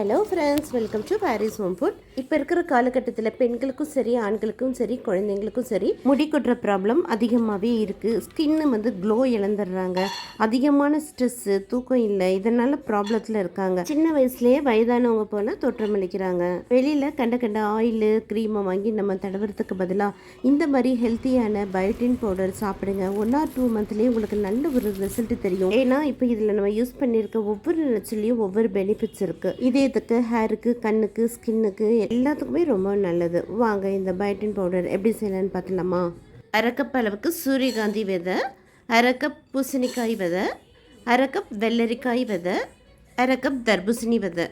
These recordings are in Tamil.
Hello friends welcome to Paris home food இப்போ இருக்கிற காலகட்டத்தில் பெண்களுக்கும் சரி ஆண்களுக்கும் சரி குழந்தைங்களுக்கும் சரி முடி கொட்டுற ப்ராப்ளம் அதிகமாகவே இருக்குது ஸ்கின்னு வந்து க்ளோ இழந்துடுறாங்க. அதிகமான ஸ்ட்ரெஸ்ஸு தூக்கம் இல்லை. இதனால் ப்ராப்ளத்தில் இருக்காங்க. சின்ன வயசுலேயே வயதானவங்க போல தோற்றமளிக்கிறாங்க வெளியில் கண்ட கண்ட ஆயிலு க்ரீமை வாங்கி நம்ம தடவுறதுக்கு பதிலாக இந்த மாதிரி ஹெல்த்தியான பயோட்டின் பவுடர் சாப்பிடுங்க. ஒன் ஆர் டூ மந்த்லேயே உங்களுக்கு நல்ல ஒரு ரிசல்ட் தெரியும். ஏன்னா இப்போ இதில் நம்ம யூஸ் பண்ணியிருக்க ஒவ்வொரு நச்சுலேயும் ஒவ்வொரு பெனிஃபிட்ஸ் இருக்குது இதே இதயத்துக்கு ஹேருக்கு கண்ணுக்கு ஸ்கின்னுக்கு எல்லாத்துக்குமே ரொம்ப நல்லது. வாங்க இந்த பயோட்டின் பவுடர் எப்படி செய்யலான்னு பார்த்துலாமா அரைக்கப் அளவுக்கு சூரியகாந்தி விதை அரைக்கப் பூசணிக்காய் விதை அரைக்கப் வெள்ளரிக்காய் விதை அரைக்கப் தர்பூசணி விதை.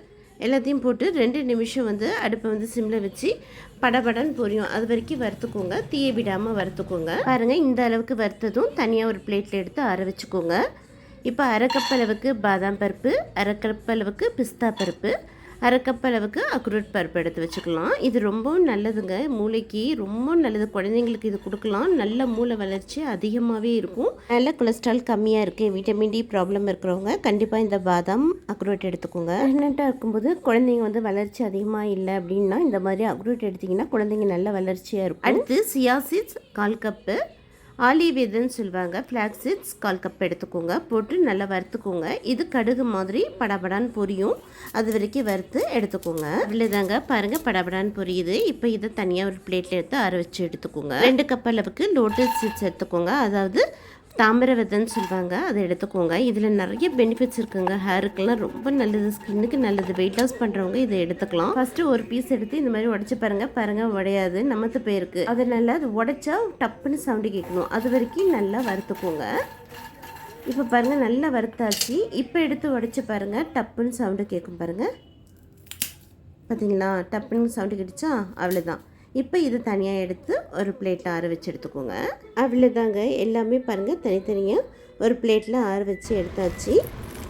எல்லாத்தையும் போட்டு ரெண்டு நிமிஷம் வந்து அடுப்பை வந்து சிம்மில் வச்சு படபடன்னு பொரியும். அது வரைக்கும் வறுத்துக்கோங்க. தீயை விடாமல் வறுத்துக்கோங்க. பாருங்கள் இந்த அளவுக்கு வறுத்ததும் தனியாக ஒரு பிளேட்டில் எடுத்து அரை வச்சுக்கோங்க. இப்போ அரை அளவுக்கு பாதாம் பருப்பு அரை அளவுக்கு பிஸ்தா பருப்பு அரை அளவுக்கு அக்ரூட் பருப்பு எடுத்து வச்சுக்கலாம். இது ரொம்பவும் நல்லதுங்க. மூளைக்கு ரொம்ப நல்லது. குழந்தைங்களுக்கு இது கொடுக்கலாம். நல்ல மூளை வளர்ச்சி அதிகமாகவே இருக்கும். நல்ல கொலஸ்ட்ரால் கம்மியாக இருக்குது விட்டமின் டி ப்ராப்ளம் இருக்கிறவங்க கண்டிப்பாக இந்த பாதாம் அக்ரூட் எடுத்துக்கோங்க. ப்ரெக்னெண்ட்டாக இருக்கும்போது குழந்தைங்க வந்து வளர்ச்சி அதிகமாக இல்லை அப்படின்னா இந்த மாதிரி அக்ரூட் எடுத்திங்கன்னா குழந்தைங்க நல்ல வளர்ச்சியாக இருக்கும். அடுத்து சியாசிட்ஸ் கால் கப்பு ஆலிவ் இதுன்னு சொல்லுவாங்க. ஃப்ளாக் சீட்ஸ் கால் கப் எடுத்துக்கோங்க. போட்டு நல்லா வறுத்துக்கோங்க. இது கடுகு மாதிரி படபடான்னு பொரியும். அது வரைக்கும் வறுத்து எடுத்துக்கோங்க. இதில் தாங்க பாருங்கள் படபடான்னு பொரியுது. இப்போ இதை தனியாக ஒரு பிளேட்டில் எடுத்து அரை வச்சு எடுத்துக்கோங்க. ரெண்டு கப் அளவுக்கு லோட்டஸ் சீட்ஸ் எடுத்துக்கோங்க. அதாவது தாமிரவதன்னு சொல்லுவாங்க அதை எடுத்துக்கோங்க. இதில் நிறைய பெனிஃபிட்ஸ் இருக்குங்க. ஹேருக்கெல்லாம் ரொம்ப நல்லது. ஸ்கின்னுக்கு நல்லது. வெயிட் லாஸ் பண்ணுறவங்க இதை எடுத்துக்கலாம். ஃபஸ்ட்டு ஒரு பீஸ் எடுத்து இந்த மாதிரி உடச்சி பாருங்க. பாருங்க உடையாது. நமத்து போயிருக்கு. அதனால அது உடைச்சா டப்புன்னு சவுண்டு கேட்கணும். அது வரைக்கும் நல்லா வறுத்துக்கோங்க. இப்போ பாருங்கள் நல்லா வறுத்தாச்சு. இப்போ எடுத்து உடச்சி பாருங்கள் டப்புன்னு சவுண்டு கேட்கும் பாருங்கள் பார்த்தீங்களா டப்புன்னு சவுண்டு கேட்டுச்சா? அவ்வளோதான் இப்போ இது தனியாக எடுத்து ஒரு பிளேட்டில் ஆற வச்சு எடுத்துக்கோங்க அவ்வளோதாங்க. எல்லாமே பாருங்கள் தனித்தனியாக ஒரு பிளேட்டில் ஆற வச்சு எடுத்தாச்சு.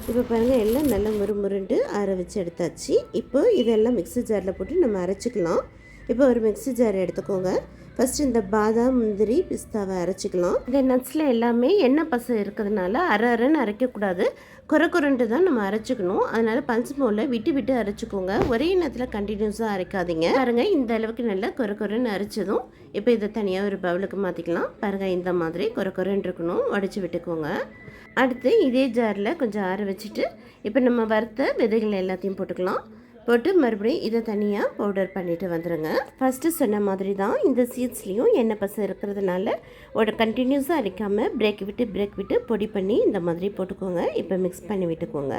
இப்போ பாருங்கள் எல்லாம் நல்லா முறுமுருண்டு ஆற வச்சு எடுத்தாச்சு. இப்போ இதெல்லாம் மிக்ஸி ஜாரில் போட்டு நம்ம அரைச்சிக்கலாம். இப்போ ஒரு மிக்ஸி ஜார் எடுத்துக்கோங்க. ஃபஸ்ட்டு இந்த பாதாம் முந்திரி பிஸ்தாவை அரைச்சிக்கலாம். இந்த நட்ஸில் எல்லாமே எண்ணெய் பசை இருக்கிறதுனால அரை அரைன்னு அரைக்கக்கூடாது. குறை குறைண்டு தான் நம்ம அரைச்சிக்கணும். அதனால் பல்ஸ் மோலில் விட்டு விட்டு அரைச்சிக்கோங்க. ஒரே நேரத்தில் கண்டினியூஸாக அரைக்காதீங்க. பாருங்கள் இந்த அளவுக்கு நல்லா குறை குறைன்னு அரைச்சதும் இப்போ இதை தனியாக ஒரு பவுலுக்கு மாற்றிக்கலாம் பாருங்கள் இந்த மாதிரி குறை குறைன்னு இருக்கணும். உடச்சி விட்டுக்கோங்க. அடுத்து இதே ஜாரில் கொஞ்சம் ஆற வச்சுட்டு இப்போ நம்ம வறுத்த விதைகள் எல்லாத்தையும் போட்டுக்கலாம். போட்டு மறுபடியும் இதை தனியாக பவுடர் பண்ணிவிட்டு வந்துடுங்க ஃபஸ்ட்டு சொன்ன மாதிரி தான் இந்த சீட்ஸ்லேயும் எண்ணெய் பசை இருக்கிறதுனால ஒரு கண்டினியூஸாக அரைக்காமல் பிரேக் விட்டு பிரேக் விட்டு பொடி பண்ணி இந்த மாதிரி போட்டுக்கோங்க. இப்போ மிக்ஸ் பண்ணி விட்டுக்கோங்க.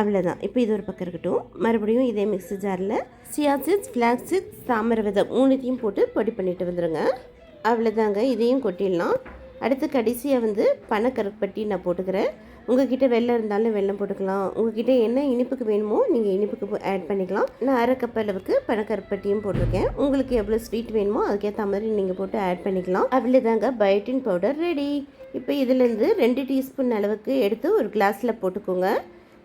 அவ்வளோதான் இப்போ இது ஒரு பக்கம் இருக்கட்டும். மறுபடியும் இதே மிக்ஸி ஜாரில் சியா சீட்ஸ் ஃப்ளாக் சீட்ஸ் தாமரை விதை மூணுத்தையும் போட்டு பொடி பண்ணிட்டு வந்துடுங்க அவ்வளோதாங்க இதையும் கொட்டிடலாம். அடுத்து கடைசியாக வந்து பனக்கருப்பட்டி நான் போட்டுக்கிறேன். உங்ககிட்ட வெள்ளம் இருந்தாலும் வெள்ளம் போட்டுக்கலாம். உங்ககிட்ட என்ன இனிப்புக்கு வேணுமோ நீங்கள் இனிப்புக்கு ஆட் பண்ணிக்கலாம். நான் அரை கப் அளவுக்கு பனக்கருப்பட்டியும் போட்டிருக்கேன். உங்களுக்கு எவ்வளோ ஸ்வீட் வேணுமோ அதுக்கேற்ற மாதிரி நீங்கள் போட்டு ஆட் பண்ணிக்கலாம். அவ்வளோதாங்க பயோட்டின் பவுடர் ரெடி இப்போ இதுலேருந்து ரெண்டு டீஸ்பூன் அளவுக்கு எடுத்து ஒரு கிளாஸில் போட்டுக்கோங்க.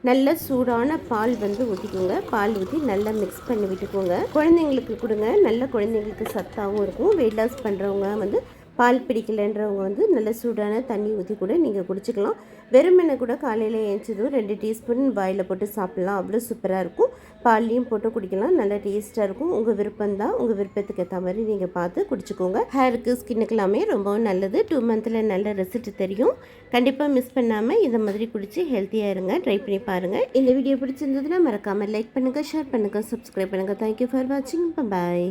நல்ல சூடான பால் வந்து ஊற்றிக்கோங்க பால் ஊற்றி நல்லா மிக்ஸ் பண்ணி விட்டுக்கோங்க. குழந்தைங்களுக்கு கொடுங்க. நல்ல குழந்தைங்களுக்கு சத்தாகவும் இருக்கும். வெயிட் லாஸ் பண்ணுறவங்க வந்து பால் பிடிக்கலைன்றவங்க வந்து நல்ல சூடான தண்ணி ஊற்றி கூட நீங்கள் குடிச்சிக்கலாம். வெறுமெண்ணெய் கூட காலையில் ஏஞ்சதும் ரெண்டு டீஸ்பூன் வாயில் போட்டு சாப்பிட்லாம். அவ்வளோ சூப்பராக இருக்கும். பால்லையும் போட்டு குடிக்கலாம். நல்லா டேஸ்ட்டாக இருக்கும். உங்கள் விருப்பம் தான் உங்கள் விருப்பத்துக்கு ஏற்ற மாதிரி நீங்கள் பார்த்து குடிச்சிக்கோங்க. ஹேருக்கு ஸ்கின்னுக்கு எல்லாமே ரொம்பவும் நல்லது. டூ மந்தில் நல்ல ரிசல்ட் தெரியும். கண்டிப்பாக மிஸ் பண்ணாமல் இந்த மாதிரி குடித்து ஹெல்த்தியாக இருங்க. ட்ரை பண்ணி பாருங்கள் இந்த வீடியோ பிடிச்சிருந்ததுன்னா மறக்காமல் லைக் பண்ணுங்கள் ஷேர் பண்ணுங்கள் சப்ஸ்கிரைப் பண்ணுங்கள் தேங்க்யூ ஃபார் வாட்சிங் பாய்